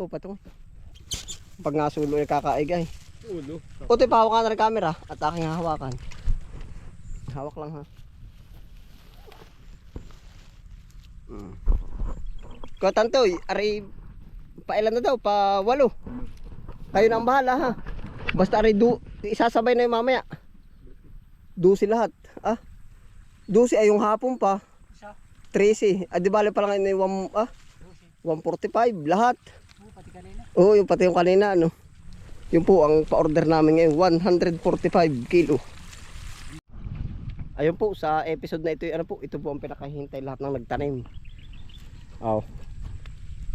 Oh, patong. Pag nga sulo ay kakaigay. Ulo. Utoy, pahawakan na rin camera at aking hahawakan. Hawak lang ha. Hmm. Kuya Tantoy, aray, pailan na daw, pa walo. Kayo na ang bahala ha. Basta aray, du, isasabay na yung mamaya. Dusi lahat. Ah, dusi ay yung hapon pa. Isa. 13. Ah, di bale pa lang yun yung one- ah, 145 lahat. Oh, yung pati yung kanina, ano. Yung po ang pa-order namin ngayon, 145 kilo. Ayun po, sa episode na ito, ano po, ito po ang pinakahintay lahat ng nagtanim. Oh.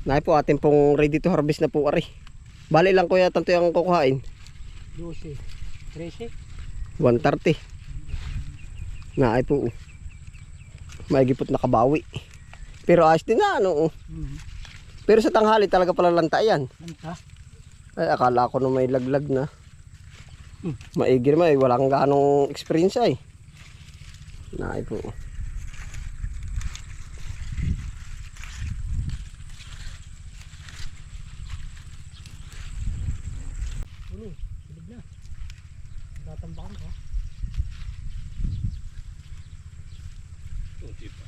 Nahi po, atin pong ready to harvest na po, ari. Bali lang kuya, tanto yung kukuhain. 12. 13. 130. Naay po. oh. Maigipot na kabawi. Pero ayos din na, ano. oh. Mm-hmm. Pero sa tanghali talaga pala lanta yan. Lanta. Ay, akala ko na may laglag na. Hmm. Maigi naman eh. Wala kang ganong experience ay. Naay po. Ulo. Silid na. Tatambakan ka. Kunti pa.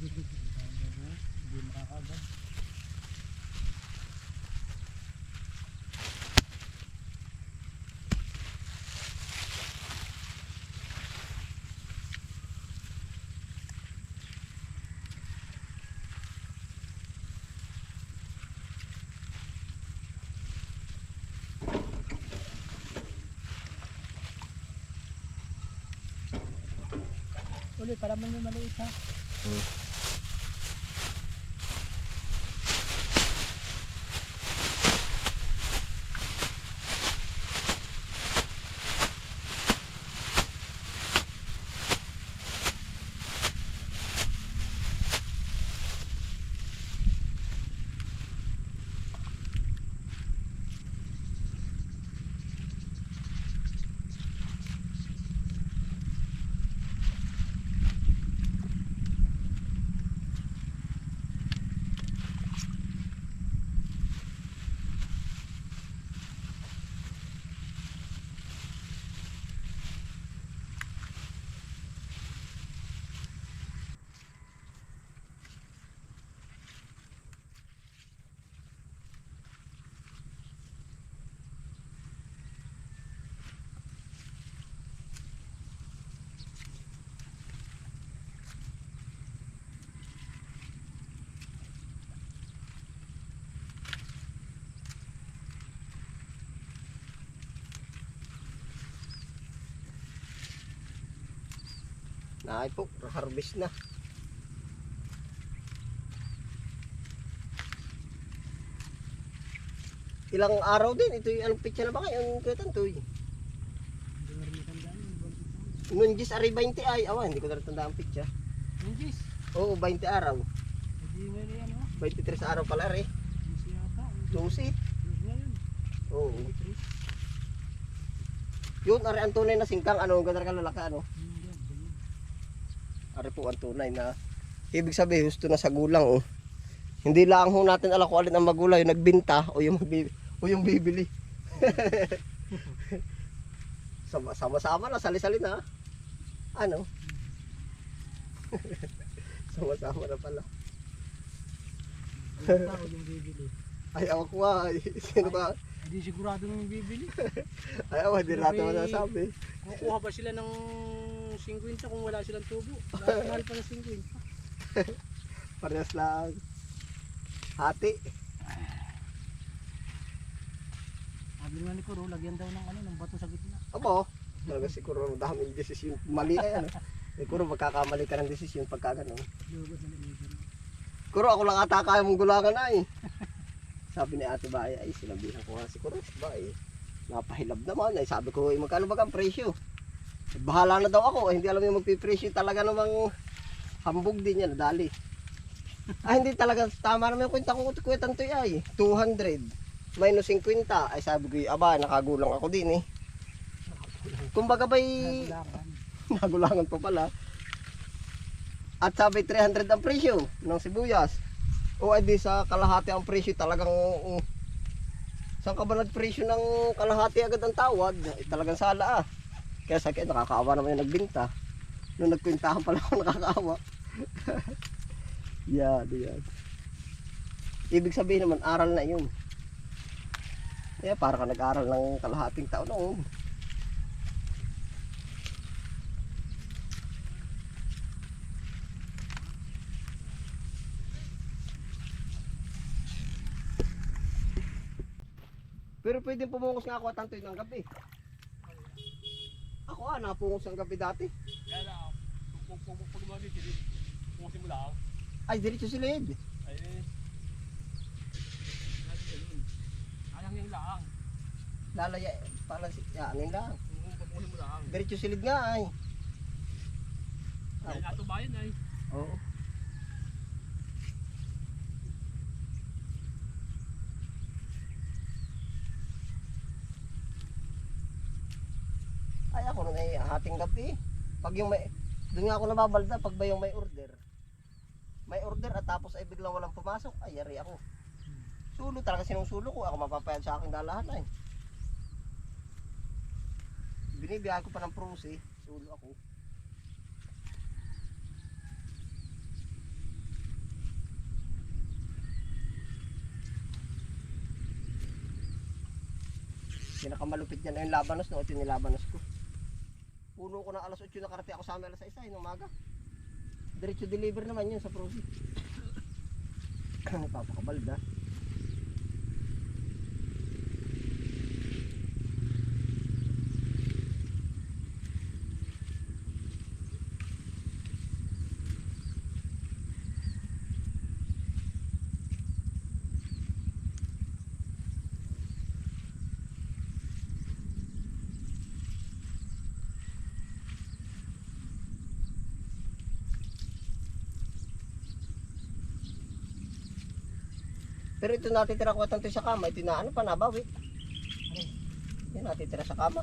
Hindi makakaagad. Uli, para yung maliit ha. Naay po. Harvest na. Ilang araw din. Ito yung anong pitsa na ba kayo? Ang yun. Noon gis ari 20 ay. Awa, hindi ko na tanda ang pitsa. Hindi. Oo, 20 araw. Hindi nga rin ano. 23 araw pala rin. Hindi yata. Yun. Oo. 23. Yun, ari ang tunay na singkang. Ano, ganda kalalaki, ano? Ari po ang tunay na ibig sabihin gusto na sa gulang oh. Hindi lang ho natin alam kung alin ang magulay, yung nagbinta o yung magbi- o yung bibili. Sama- Sama-sama na, sali-sali na. Ano? Sama-sama na pala. Yung bibili. Ay, ako ko nga. Sino ba? Hindi sigurado nung bibili. Ay, ako, hindi natin masasabi. Kukuha ba sila ng 50 kung wala silang tubo? Bakit mahal pa ng 50? Parehas lang. Hati. Sabi nga ni Kuro, lagyan daw ng ano, ng bato sa gitna. Abo, talaga siguro daming desisyon. Mali ay ano. Siguro magkakamali ka ng desisyon pagka ganun. Lugod na. Kuro ako lang ata kaya mong gulangan ay. Sabi ni Ate Bae, ay sinabihan ko nga si Kuro, Bae. Napahilab naman ay sabi ko, eh, magkano ba ang presyo? Bahala na daw ako, eh, hindi alam yung magpipresyo talaga namang hambog din yan, dali. Ay hindi talaga, tama naman yung kwenta ko kuya tanto ay, 200 minus 50, ay sabi ko, aba, nakagulang ako din eh. Kumbaga ba'y nagulangan pa pala. At sabi 300 ang presyo ng sibuyas. O ay di sa kalahati ang presyo talagang uh, Saan ka ba nagpresyo ng kalahati agad ang tawad? Eh, talagang sala ah. Kaya sa akin nakakaawa naman yung nagbinta. Nung nagkwintahan pala ako nakakaawa. yan, yan. Ibig sabihin naman aral na yun. Kaya para ka nag-aral ng kalahating taon noon. Pero pwede pumungos nga ako at tantoy ng gabi. Ako ah, napungos ng gabi dati. Kaya lang, pag gumamit, pusin mo lang. Ay, diretso si Led. Ay. Alang yung lang. Lalaya, pala si, lang. Pagpusin mo lang. Diretso si Led nga ay. Kaya natubayan ay. Oo. Ay hating gabi. Pag yung may doon nga ako nababalda pag ba yung may order. May order at tapos ay biglang walang pumasok, ay yari ako. Sulo talaga sinusulo ko, ako mapapayag sa aking dalahan ay. Binibiyahan ko pa ng prusi, sulo ako. Pinakamalupit niya na yung labanos no, ito yung nilabanos ko. Puno ko ng alas 8 nakarating ako sa amin alas 6 ay ng umaga. Diretso deliver naman yun sa Prosi. Papakabalda. Pero ito natitira ko tanto sa kama, ito na ano pa nabawi. Yan natitira sa kama.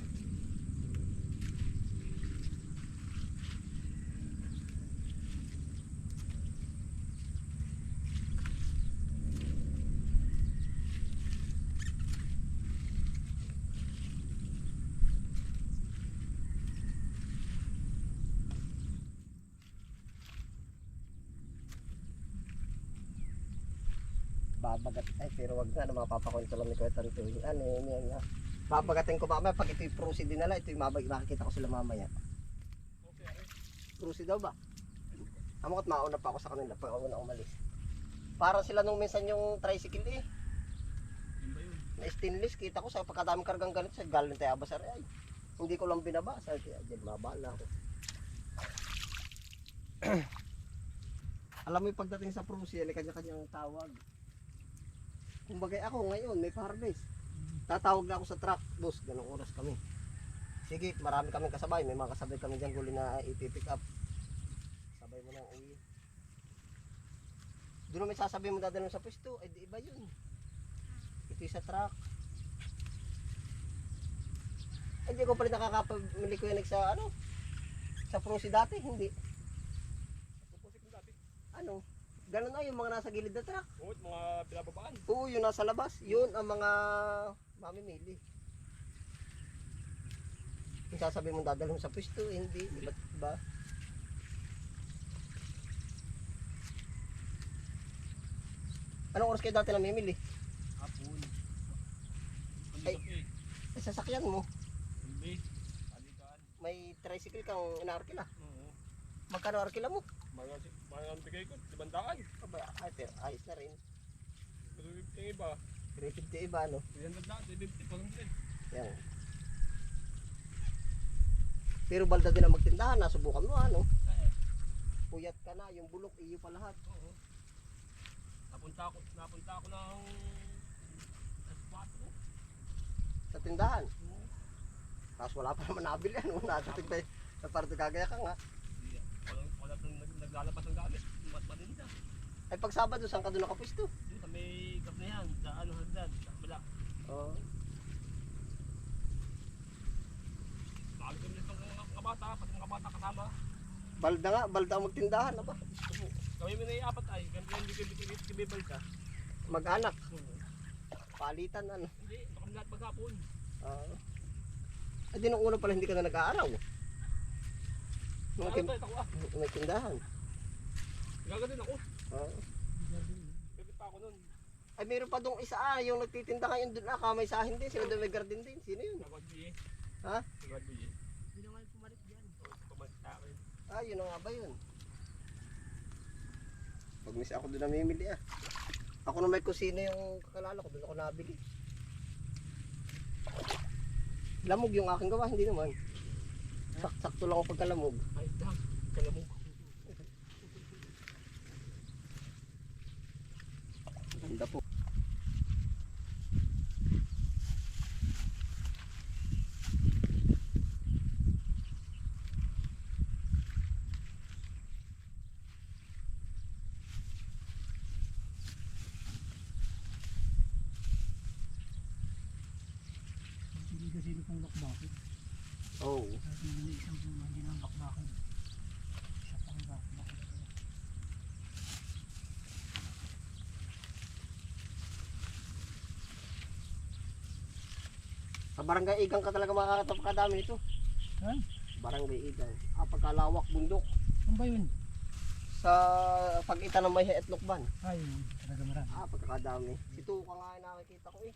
babagat ay pero wag na mapapakwento lang ni Kuya Tanto ano yun yan nga babagatin ko mamaya pag ito yung prusi din nila ito yung mabag makikita ko sila mamaya. Okay, ay. prusi daw ba? Amot mauna pa ako sa kanila pag ako na umalis. Parang sila nung minsan yung tricycle eh. Yun yun? na stainless kita ko sa pagkadaming kargang ganito sa galing tayo abasar ay hindi ko lang binaba. Sa diyan mabala ako. Alam mo yung pagdating sa prusi yan kanya-kanyang tawag kumbaga ako ngayon may harvest tatawag na ako sa truck boss ganong oras kami. Sige marami kami kasabay. May mga kasabay kami dyan guli na ipipick up. Sabay mo nang uwi. Doon may sasabi mo dadalhin sa pwesto. Ay di iba yun. Ito sa truck. Hindi ko pala nakakapamili ko yan sa ano? Sa Prosi dati hindi. Ano ganun na yung mga nasa gilid na truck Oo, mga pinababaan. Oo, yun nasa labas. Yun ang mga mamimili. Yung sasabihin mong dadalhin sa pwesto, hindi. Iba't iba. Anong oras kayo dati namimili? Hapon. Ay. Ay. Sasakyan mo. Hindi. Alikan. May tricycle kang inaarkila. Oo. Magkano arkila mo? Mga, mga ang bigay ko, libandaan. Aba, ay, pero ayos na rin. Pero yung iba, 350 iba, no? 300 na, 350, parang din. Yan. Pero balda din ang magtindahan, nasubukan mo, ano? Puyat ka na, yung bulok, iyo pa lahat. oo. Napunta ako, napunta ako ng S4. Sa tindahan. Oo. Tapos wala pa naman nabili ano, nasa tigtay sa parte kagaya ka nga. Wala nang nag- naglalabas ng gamit. Mas maninda. Ay pag Sabado, saan ka doon nakapwesto? Sa may gap na yan, sa ano hagdan, sa kabila. Oo. Bago kami ng mga kabata, pati mga kabata kasama. Balda nga, balda ang magtindahan. Aba, gusto mo. Kami mo na ay, ganito hindi ko bibibal ka. Mag-anak. Palitan ano. Hindi, baka lahat maghapon. Ah. Uh, di nung una pala hindi ka na nag-aaraw. Nung Ano tim- tayo, ako Gaganin ako. Ah. Pwede pa ako nun. Ay meron pa dong isa ah, yung nagtitinda ngayon doon ah, kamay sa akin din, sila doon may garden din. Sino yun? Mo eh. Ha? Mo eh. Hindi na nga pumalit dyan. Pumalit sa akin. Ah, yun na nga ba yun? Pag misa ako doon namimili ah. Ako na may kusina yung kakalala ko, doon ako nabili. Lamog yung aking gawa, hindi naman. Sak sakto lang ako pagkalamog. Ay, dam. Kalamog. Ganda po. Hindi kasi sino pang bakbakin. Oh. Kahit hindi isang puma, hindi na bakbakin. Siya pang bakbakin. Sa barangay Igang ka talaga makakatapakadami nito. Ha? Barangay Igang. Ah, pagkalawak bundok. Ano ba yun? Sa pagitan ng may etlokban. Ay, yun. Talaga marami. Ah, pagkakadami. Si Tuka nga nakikita ko eh.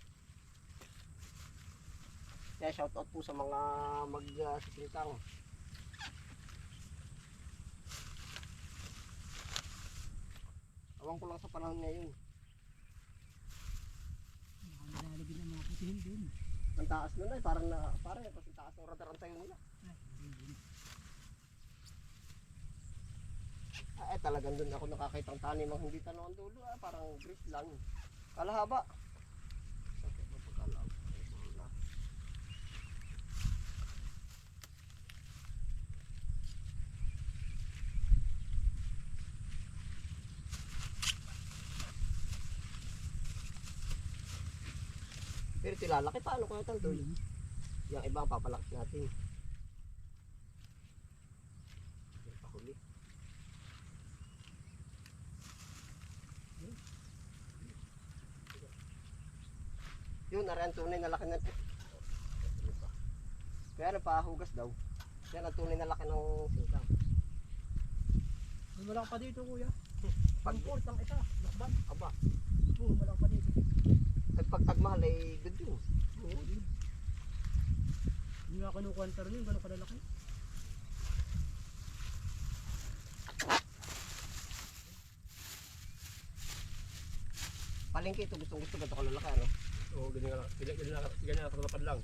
Kaya shoutout po sa mga mag-siklitang. Awang ko lang sa panahon ngayon. Nakalalagin ng mga putihin din. Ang taas nun ay parang na, parang ito sa taas ng radar ang tayo nila. Ah, eh talagang doon ako nakakita ng tanim ang hindi tanong ang dulo ah, parang bridge lang. Kalahaba. Sakit na pagkalaw. Wala. Pero tilalaki paano kaya tantoy? Yung ibang papalaki natin. Yung pahuli. Yun, ang tunay na laki ng... Kaya napahugas daw. Yan ang tunay na laki ng. May malaki pa dito kuya. Pag, Pag ang isa, lakban. aba, Oo, malaki pa dito. Pag pagtagmahal ay yun. Oo. Hindi nga kinukwanta rin yun, gano'ng kalalaki. Palengke ito, gustong gusto ganito kalalaki, ano? Oo, ganyan nga. Ganyan ganyan nga. Ganyan nga. Tatapad lang.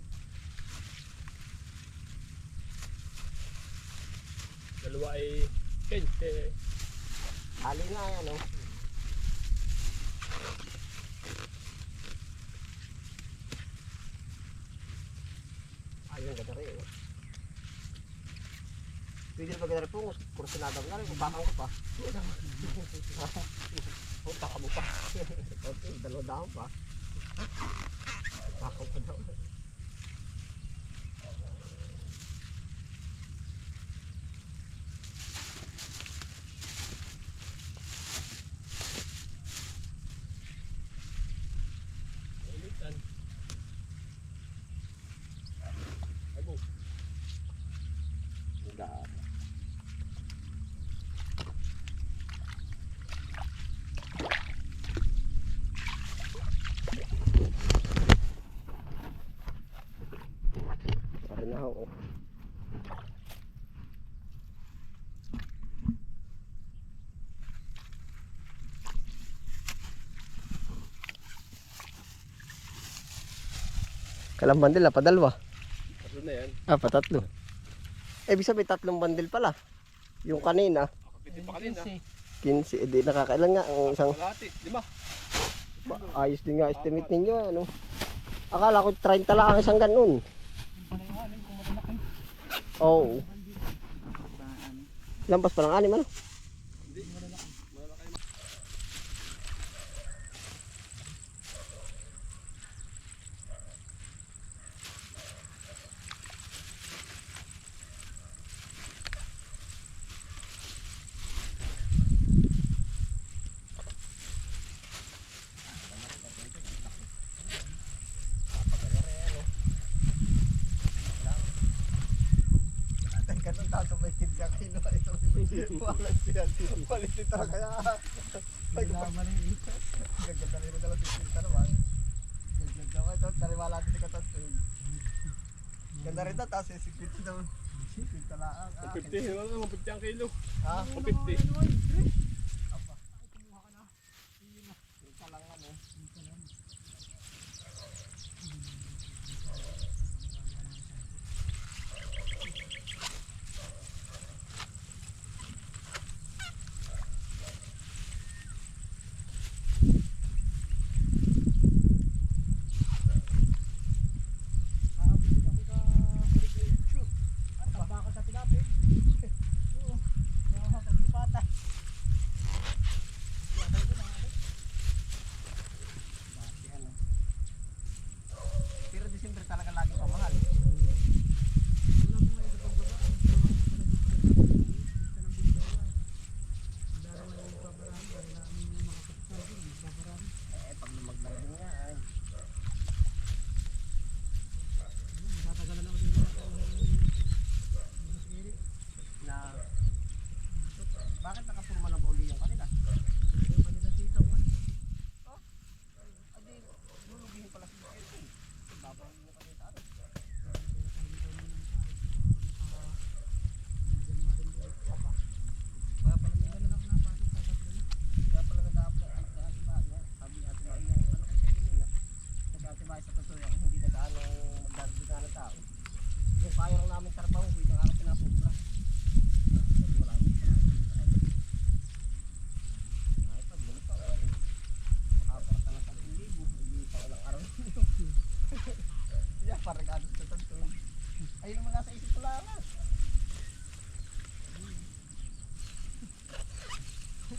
Dalawa ay... Ken, eh. Ali nga, ano? Rin, oh. Pwede na ba ganda rin po? Kursinadang nga rin, kupakang ko pa. Puta ka mo pa. Dalawa dahon pa. Kupakang ko daw. Ulitan. Abo. Ganda. Ako. Kalang bandil na, padalwa. Tatlo na yan. Ah, patatlo. Eh, bisa may tatlong bandil pala. Yung kanina, Kapitin pa kanina. 15. Eh, di nakakailan nga. Ang isang, Kalahati. Lima. ba- ayos din nga estimate ninyo. Ano? Akala ko 30 lang ang isang ganun. Oo. Lampas pa ng anim, ano? 15 ang kilo. Ito, walang siya. Walang siya kaya. Kailangan rin ito. Gaganda rin na lang 15 naman. Gaganda ko ito. Kariwala natin ikaw ito. Ganda rin ito. Tapos yung 50 daw. 50 lang. Ah, 50, ano lang, 50 ang kilo. Ha? 50. Apa. Isa lang ano. Yan, oh. Pero December talaga lagi pamahal. Eh, pag lumaglag din nga ay. Na, bakit nakapurma na ba uli yung kanila? Oh, adi, lulugihin pala si Elton. Babaw mo kami sa ano. Kaya pala kaya pala nag-a-apply ang sa Ate Bae. Sabi ni Ate Bae yung ano kay sabi nila. Nag-Ate Bae sa totoo yung hindi nag-ano magdadagdagan ng tao. Yung kaya lang namin trabaho, hindi na ako pinapupra. Kasi wala akong trabaho. Ay, pag ganun pa, ay, makaparata na sa 1,000, hindi pa walang araw. Yeah, parang sa totoo. Ayun naman nasa isip ko lang.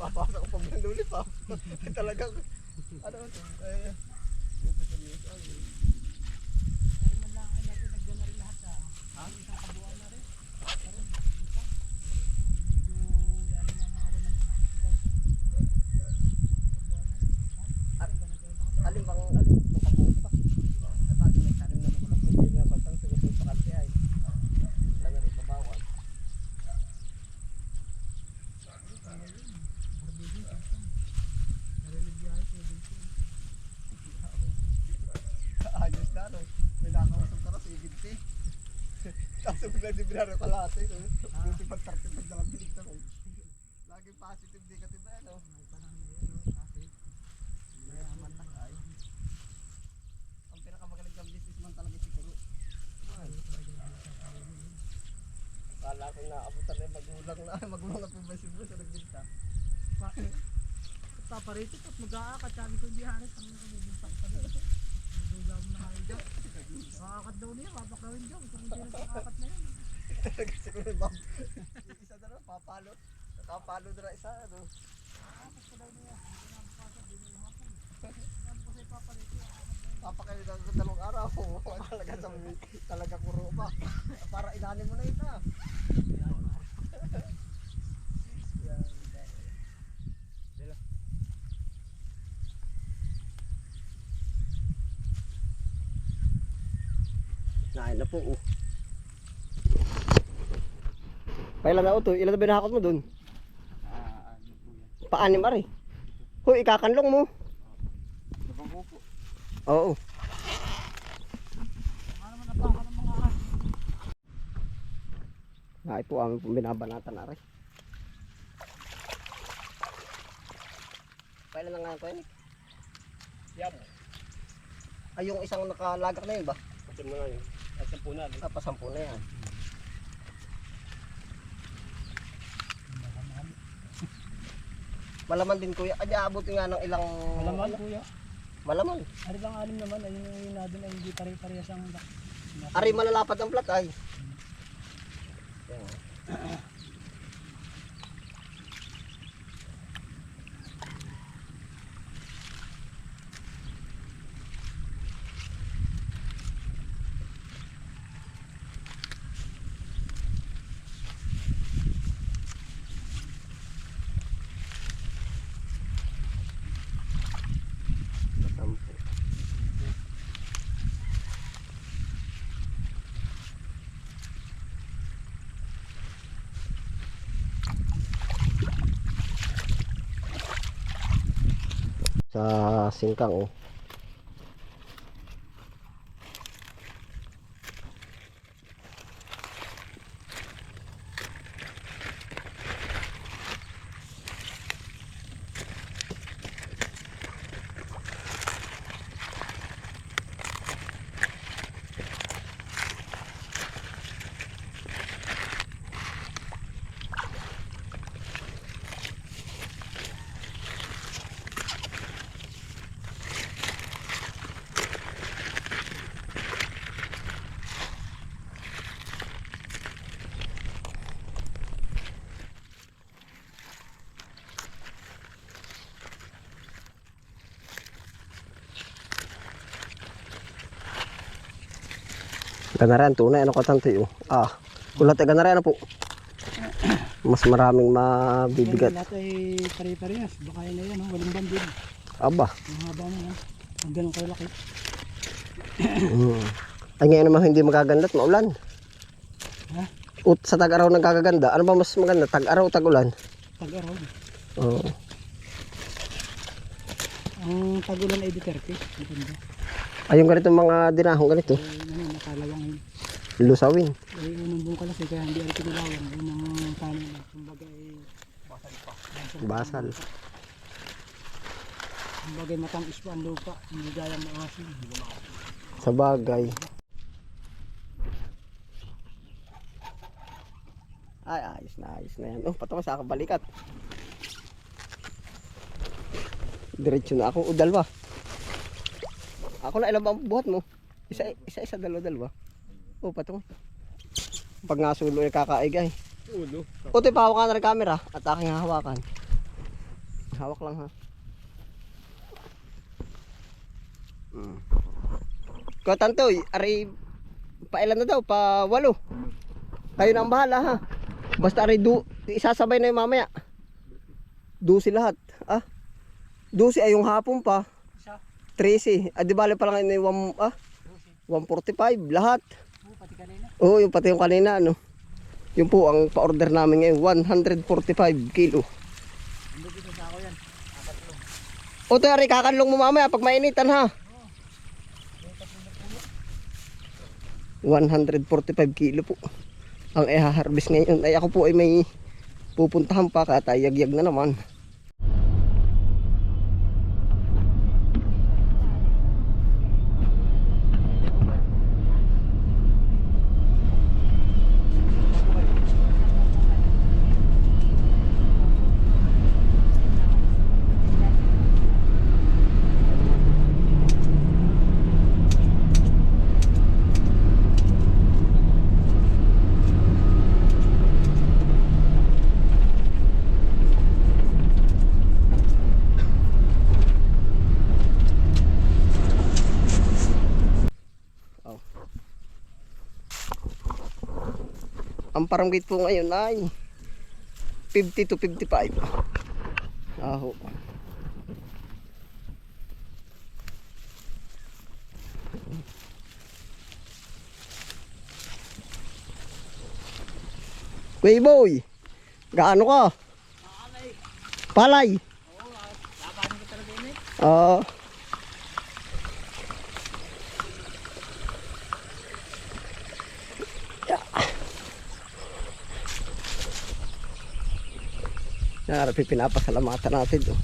Papasok ko pag nanduli pa. Talagang, ano eh, seryoso. eh. Ha? Alin bang, alin, kung kabuo pa. Ay, bago may tanim na mga hindi na pagtang sumusong sa kante ay. Talaga ibabawan. Ayos na, no? May nakausap ka na sa ibig Tapos bigla di binaro ka lahat eh. no? Yung si pag-tartipag na lang binigta ko. Laging positive negative eh, no? Mayaman na ay. Ang pinakamagaling ng businessman talaga si Kuro. Akala ko na abutan na yung magulang na. Magulang na po ba si Bruce sa nagbinta? Paparito at mag-aakat. Sabi ko hindi harit. Ang nabibintak pa rin. Na. Makaakat daw niya. Papaklawin dyan. Kung hindi na yan. Talaga si Kuro Bob. Yung isa na lang, papalo. Nakapalo na lang isa, ano? Aakat pa daw niya. Hindi na. Hindi na hapon. Ko daw. Na ako dalawang araw. talaga sa talaga kuro pa. Para ilalim mo na yun. Nain na po oh. Pailan na uto, ilan na binakot mo dun? Paanim ari. Hoy, ikakanlong mo. Oo. Ano. Ay po ang binabanatan na rin. Kailan na nga ko yun? Yap. Ay yung isang nakalagak na yun ba? Kasi na nga yun. At sa punan. Ah, pasampu na yan. Malaman din kuya. Ay, aabot nga ng ilang... Malaman kuya. Malaman. Ari bang alim naman. Ayun yung yun natin ay hindi pare-parehas ang Ari malalapad ang plat ay. Pasampu. Nakasingkang oh. Ganaran, tunay, ano ka tanto yun? Ah, kulat ay ganaran, ano po? Mas maraming mabibigat. Lahat ay pare-parehas. Baka yun na yan, oh. walang bandid. Aba. Ang haba na yan. Ang ganun kalaki. Mm. Ay ngayon naman hindi magaganda at maulan. Ha? Ut sa tag-araw nagkakaganda. Ano ba mas maganda? Tag-araw o tag-ulan? Tag-araw. Oo. Ang tagulan ay Duterte. Ang ganda. Ay yung ganito mga dinahong ganito. Eh, nakalawang yun. Lusawin. Eh, unang buong kalaki kaya hindi ay kinulawan. Unang tanin na. Kumbaga ay Basal. kumbaga ay matamis pa ang lupa. Hindi gaya maasin. Sa bagay. Ay, ayos na, ayos na yan. Oh, patama sa balikat. Diretso na ako. O, dalawa. Ako na ilan ba ang buhat mo? Isa, isa, isa, dalawa, dalawa. Oh, patong. Pag nga sulo ay kakaigay. Ulo. O, ito pahawakan na rin camera at aking hahawakan. Hawak lang ha. Mm. Ko tantoy, ari pailan na daw, pa walo. Kayo na ang bahala ha. Basta ari du, isasabay na yung mamaya. Dusi lahat. Ah. Dusi ay yung hapon pa. Isa. 13. Ah, di bale pa lang yung one, ah, 145 lahat. Oh, pati kanina. Oo, yung pati yung kanina ano. Yung po ang pa-order namin ngayon, 145 kilo. Hindi dito sa ako yan. O to ari kakanlong mo mamaya pag mainitan ha. 145 kilo po. Ang i-harvest ngayon ay ako po ay may pupuntahan pa katayagyag na naman. Ang parang gate po ngayon ay 50 to 55. Aho. Kuya boy, gaano ka? Palay. Oo. Narap pinapasalamatan natin to.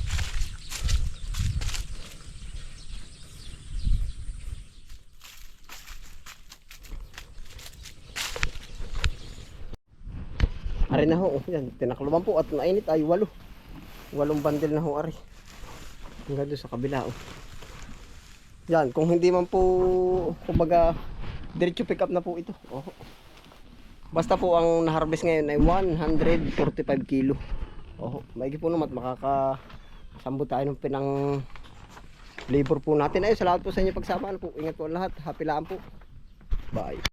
Ari na ho, oh, yan, tinakluban po at mainit ay walo. Walong bandel na ho ari. Hanggang doon sa kabila oh. Yan, kung hindi man po, kumbaga, diretso pick up na po ito. Oh. Basta po ang na-harvest ngayon ay 145 kilo. Oh, maigi po naman at makakasambot tayo ng pinang labor po natin. Ayun, salamat po sa inyo pagsama. Ano po, ingat po lahat. Happy lang po. Bye.